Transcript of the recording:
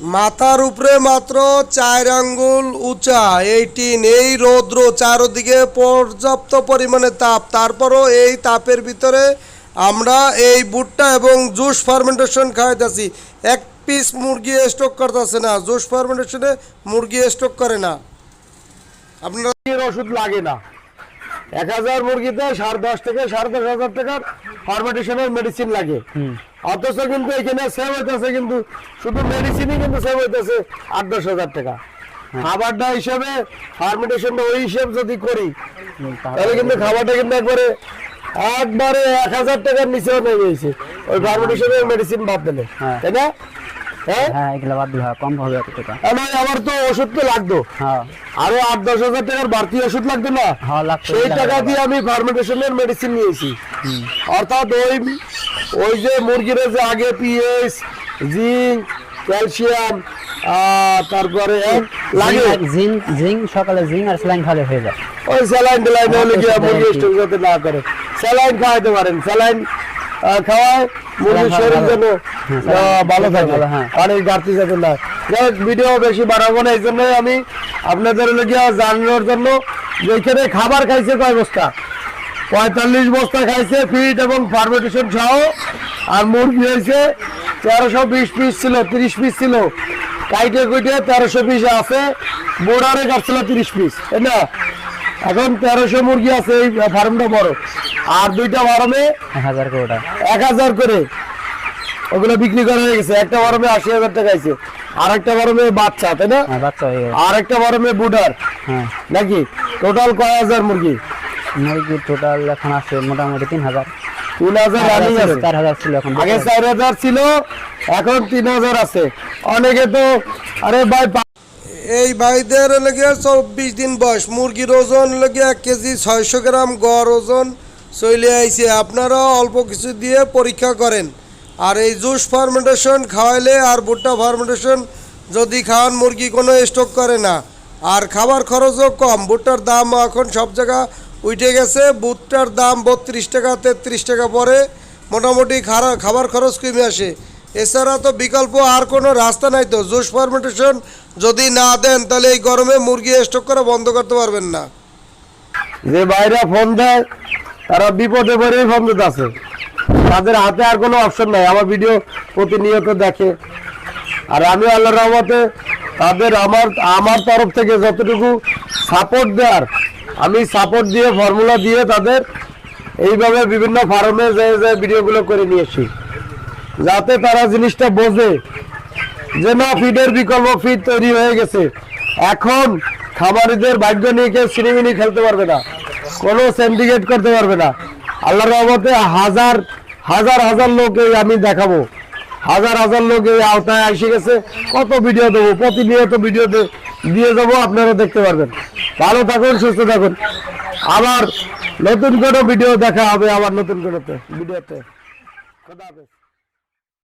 মাথার উপরে মাত্র চার আঙ্গুল উঁচা এই টিন এই রৌদ্র চারদিকে পর্যাপ্ত পরিমাণে তাপ। তারপরও এই তাপের ভিতরে আমরা এই বুটটা এবং জুস ফার্মেন্টেশন খাওয়াইতেছি এক পিস মুরগি স্টক করতেছে না জুস ফার্মেন্টেশনে মুরগি স্টক করে না। আপনার ওষুধ লাগে না। এক হাজার মুরগিতে সাড়ে দশ থেকে সাড়ে দশ হাজার টাকার ফার্মেন্টেশনের মেডিসিন লাগে। অথচ কিন্তু এখানে সেভ হইতেছে কিন্তু শুধু মেডিসিনই কিন্তু সেভ হইতেছে আট দশ হাজার টাকা। খাবারটা হিসেবে ফার্মেন্টেশনটা ওই হিসেব যদি করি তাহলে কিন্তু খাবারটা কিন্তু একবারে একবারে এক হাজার টাকার নিচেও নেমে গেছে ওই ফার্মেন্টেশনের মেডিসিন বাদ দিলে হ্যাঁ। তাই না? হ্যাঁ? হ্যাঁ হয়, আমার তো ওষুধ তো লাগতো। হ্যাঁ। আরও আট দশ হাজার টাকার বাড়তি ওষুধ লাগতো না? হ্যাঁ সেই টাকা দিয়ে আমি ফার্মেন্টেশনের মেডিসিন নিয়েছি। অর্থাৎ ওই ওই যে মুরগির যে আগে পিএস জিঙ্ক ক্যালসিয়াম তারপরে লাগে। জিঙ্ক জিঙ্ক সকালে জিঙ্ক আর স্যালাইন খালে হয়ে যায়। ওই স্যালাইন টেলাইন হলে আচ্ছা, মুরগি। স্টোর যাতে না করে স্যালাইন খাওয়াতে পারেন। স্যালাইন খাওয়ায় মুরগির শরীর যেন হ্যাঁ, ভালো থাকে। ভালো, হ্যাঁ। পানির ঘাটতি যাতে না। যাই ভিডিও বেশি বাড়াবো না এই জন্যই আমি আপনাদের জানানোর জন্য যেখানে খাবার খাইছে কয় বস্তা? পঁয়তাল্লিশ বস্তা খাইছে ফিট এবং ফার্মেন্টেশন সহ। আর মুরগি হয়েছে তেরোশো বিশ পিস ছিল তিরিশ পিস ছিল। কাইটে কুইটে তেরোশো পিস আছে বোর্ডারে কাটছিল তিরিশ পিস তাই না? এখন তেরোশো মুরগি আছে এই ফার্মটা বড়। আর দুইটা ফার্মে এক হাজার করে এক হাজার করে। ওগুলো বিক্রি করা হয়ে গেছে। একটা ফার্মে আশি হাজার টাকা আছে আর একটা ফার্মে বাচ্চা তাই না? হ্যাঁ বাচ্চা আর একটা ফার্মে বুডার। হ্যাঁ। নাকি? টোটাল কয় হাজার মুরগি? মুরগির টোটাল এখন আছে মোটামুটি তিন হাজার। তিন হাজার চার হাজার ছিল এখন। আগে চার হাজার ছিল এখন তিন হাজার আছে। অনেকে তো আরে ভাই এই ভাইদের লেগে চব্বিশ দিন বয়স। মুরগির ওজন লেগে এক কেজি ছয়শো গ্রাম গড় ওজন চলে আইছে। আপনারা অল্প কিছু দিয়ে পরীক্ষা করেন। আর এই জুস ফার্মেন্টেশন খাওয়াইলে আর ভুট্টা ফার্মেন্টেশন যদি খাওয়ান মুরগি কোনো স্টক করে না। আর খাবার খরচও কম। ভুট্টার দাম এখন সব জায়গা উঠে গেছে, বুটটার দাম বত্রিশ টাকা, তেত্রিশ টাকা পরে মোটামুটি খাবার খরচ কমে আসে। এছাড়া তো বিকল্প আর কোনো রাস্তা নাই তো। জুস ফার্মেন্টেশন যদি না দেন, তাহলে এই গরমে মুরগি স্টক করা বন্ধ করতে পারবেন না। যে বাইরে ফোন দেয়, তারা বিপদে পড়েই ফোন দিতে আছে তাদের হাতে আর কোনো অপশন নাই। আমার ভিডিও প্রতিনিয়ত দেখে। আর আমি আল্লাহ রহমতে তাদের আমার আমার তরফ থেকে যতটুকু সাপোর্ট দেওয়ার আমি সাপোর্ট দিয়ে ফর্মুলা দিয়ে তাদের এইভাবে বিভিন্ন ফার্মে যে যে ভিডিওগুলো করে নিয়েছি। যাতে তারা জিনিসটা বোঝে যে না ফিডের বিকল্প ফিড তৈরি হয়ে গেছে। এখন খামারিদের ভাগ্য নিয়ে কেউ সিনেমিনি খেলতে পারবে না, কোনো সিন্ডিকেট করতে পারবে না। আল্লাহর রহমতে হাজার হাজার হাজার লোক আমি দেখাবো। হাজার হাজার লোক এই আওতায় এসে গেছে। কত ভিডিও দেবো? প্রতিনিয়ত ভিডিও দিয়ে যাব, আপনারা দেখতে পারবেন। ভালো থাকুন, সুস্থ থাকুন। আবার নতুন কোনো ভিডিও দেখা হবে, আবার নতুন কোনো ভিডিওতে। খোদা হাফেজ।